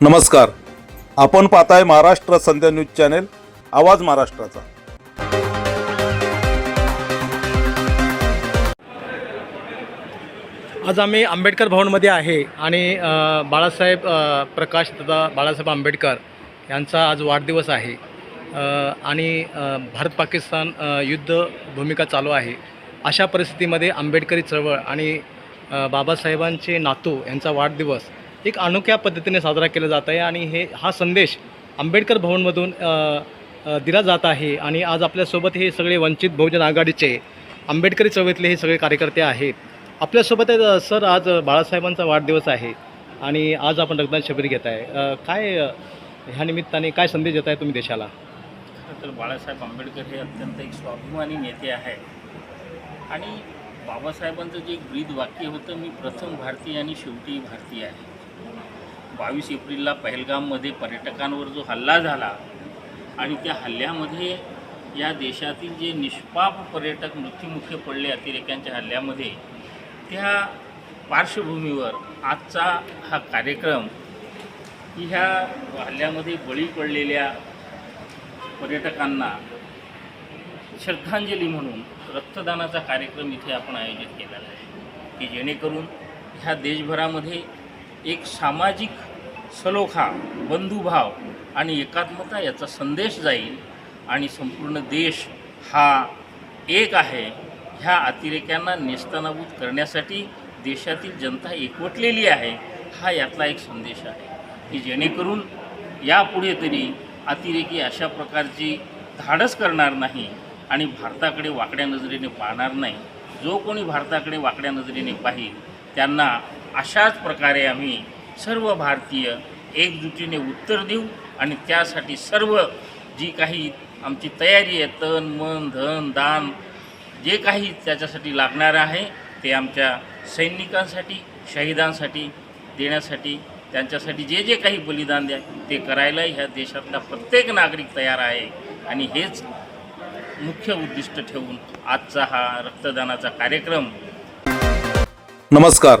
नमस्कार. आपण पाहताय महाराष्ट्र संध्या न्यूज चॅनेल आवाज महाराष्ट्राचा. आज आम्ही आंबेडकर भवनमध्ये आहे आणि अ, बाळासाहेब अ, प्रकाश तथा बाळासाहेब आंबेडकर यांचा आज वाढदिवस आहे. अ, आणि अ, भारत पाकिस्तान अ, युद्ध भूमिका चालू आहे. अशा परिस्थितीमध्ये आंबेडकरी चळवळ आणि अ, बाबासाहेबांचे नातू यांचा वाढदिवस एक अनोख्या पद्धतीने साजरा केला जात आहे आणि हे हा संदेश आंबेडकर भवनमधून दिला जात आहे आणि आज आपल्यासोबत हे सगळे वंचित बहुजन आघाडीचे आंबेडकरी चळवळीतले हे सगळे कार्यकर्ते आहेत. आपल्यासोबत सर आज बाळासाहेबांचा वाढदिवस आहे आणि आज आपण रक्तदान शिबिर घेत आहे. काय ह्या निमित्ताने काय संदेश देत आहे तुम्ही देशाला? तर बाळासाहेब आंबेडकर हे अत्यंत एक स्वाभिमानी नेते आहे आणि बाबासाहेबांचं जे एक ब्रीद वाक्य होतं मी प्रथम भारतीय आणि शेवटी भारतीय आहे. बावीस एप्रिलला पहलगाममध्ये पर्यटकांवर जो हल्ला झाला आणि त्या हल्ल्यामध्ये या देशातील जे निष्पाप पर्यटक मृत्युमुखी पडले अतिरेक्यांच्या हल्ल्यामध्ये त्या पार्श्वभूमीवर आजचा हा कार्यक्रम ह्या हल्ल्यामध्ये बळी पडलेल्या पर्यटकांना श्रद्धांजली म्हणून रक्तदानाचा कार्यक्रम इथे आपण आयोजित केलेला आहे की जेणेकरून ह्या देशभरामध्ये एक सामाजिक सलोखा बंधुभाव आणि एकात्मता याचा संदेश जाईल आणि संपूर्ण देश हा एक आहे ह्या अतिरेक्यांना नेस्तनाभूत करण्यासाठी देशातील जनता एकवटलेली आहे हा यातला एक संदेश आहे. की जेणेकरून यापुढे तरी अतिरेकी अशा प्रकारची धाडस करणार नाही आणि भारताकडे वाकड्या नजरेने पाहणार नाही. जो कोणी भारताकडे वाकड्या नजरेने पाहील त्यांना अशाच प्रकारे आम्ही सर्व भारतीय एकजुटीने उत्तर देऊ आणि त्यासाठी सर्व जी काही आमची तयारी आहे तन मन धन दान जे काही त्याच्यासाठी लागणार आहे ते आमच्या सैनिकांसाठी शहीदांसाठी देण्यासाठी त्यांच्यासाठी जे जे काही बलिदान द्या ते करायला ह्या देशातला प्रत्येक नागरिक तयार आहे. आणि हेच मुख्य उद्दिष्ट ठेवून आजचा हा रक्तदानाचा कार्यक्रम. नमस्कार.